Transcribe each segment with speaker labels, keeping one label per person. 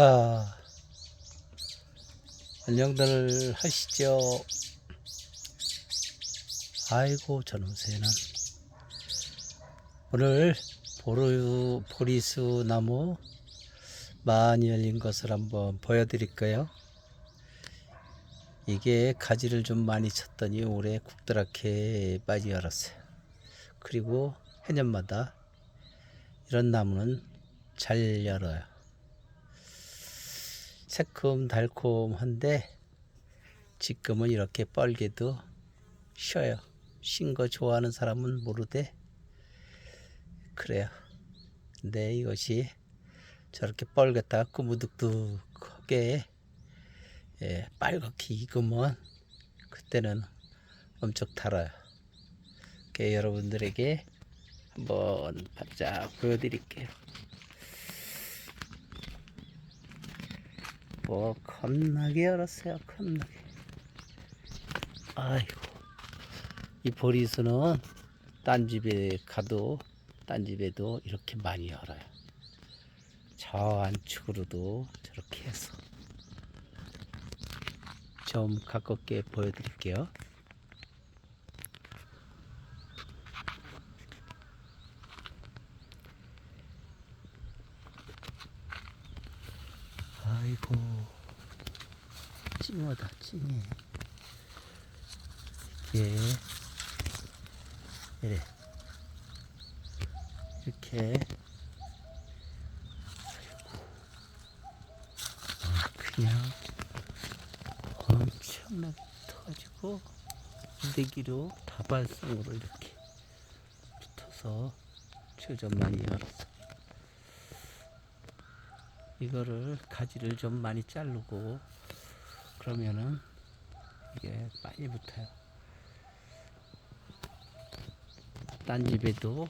Speaker 1: 아, 안녕들 하시죠. 아이고, 저놈 새는. 오늘 보르, 보리수 나무 많이 열린 것을 한번 보여드릴까요? 이게 가지를 좀 많이 쳤더니 올해 국드랗게 많이 열었어요. 그리고 해년마다 이런 나무는 잘 열어요. 새콤달콤한데 지금은 이렇게 뻘개도 쉬어요. 쉰거 좋아하는 사람은 모르되 그래요. 근데 이것이 저렇게 뻘갰다가 꾸무득득하게 예, 빨갛게 익으면 그때는 엄청 달아요. 그 여러분들에게 한번 바짝 보여드릴게요. 뭐 겁나게 열었어요 겁나게. 아이고 이 보리수는 딴 집에 가도 딴 집에도 이렇게 많이 열어요. 저 안쪽으로도 저렇게 해서 좀 가깝게 보여드릴게요 아이고. 찡하다 찡해. 이게. 이래. 이렇게. 아, 그냥 엄청나게 붙어가지고 내기로 다발성으로 이렇게 붙어서 저좀 많이 열었어 이거를 가지를 좀 많이 자르고 그러면은 이게 빨리 붙어요. 딴 집에도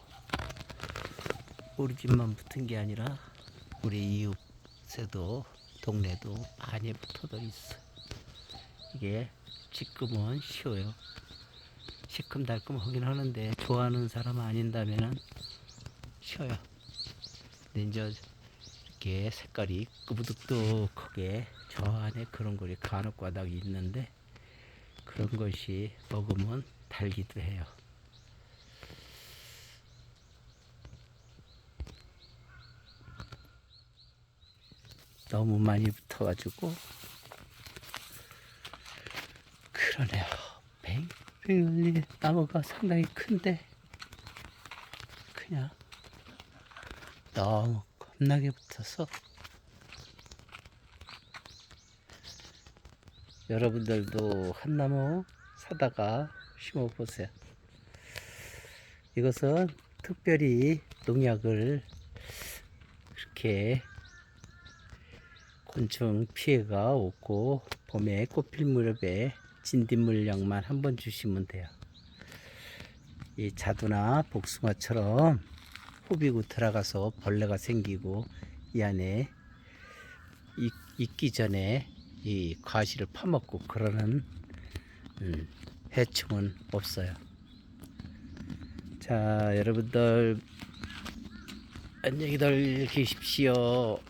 Speaker 1: 우리 집만 붙은 게 아니라 우리 이웃에도 동네도 많이 붙어져 있어. 이게 지금은 쉬워요. 시큼달큼 하긴 하는데 좋아하는 사람 아닌다면은 쉬워요. 근데 이제 이렇게 색깔이 끄부득득하게 저 안에 그런 거리 간혹가닥이 있는데 그런 것이 먹으면 달기도 해요. 너무 많이 붙어가지고 그러네요. 뱅뱅이 나무가 상당히 큰데 그냥 너무 겁나게 붙어서 여러분들도 한 나무 사다가 심어 보세요. 이것은 특별히 농약을 이렇게 곤충 피해가 없고 봄에 꽃필 무렵에 진딧물약만 한 번 주시면 돼요. 이 자두나 복숭아처럼 호비고 들어가서 벌레가 생기고 이 안에 익, 익기 전에 이 과실을 파먹고 그러는 음, 해충은 없어요. 자, 여러분들 안녕히들 계십시오.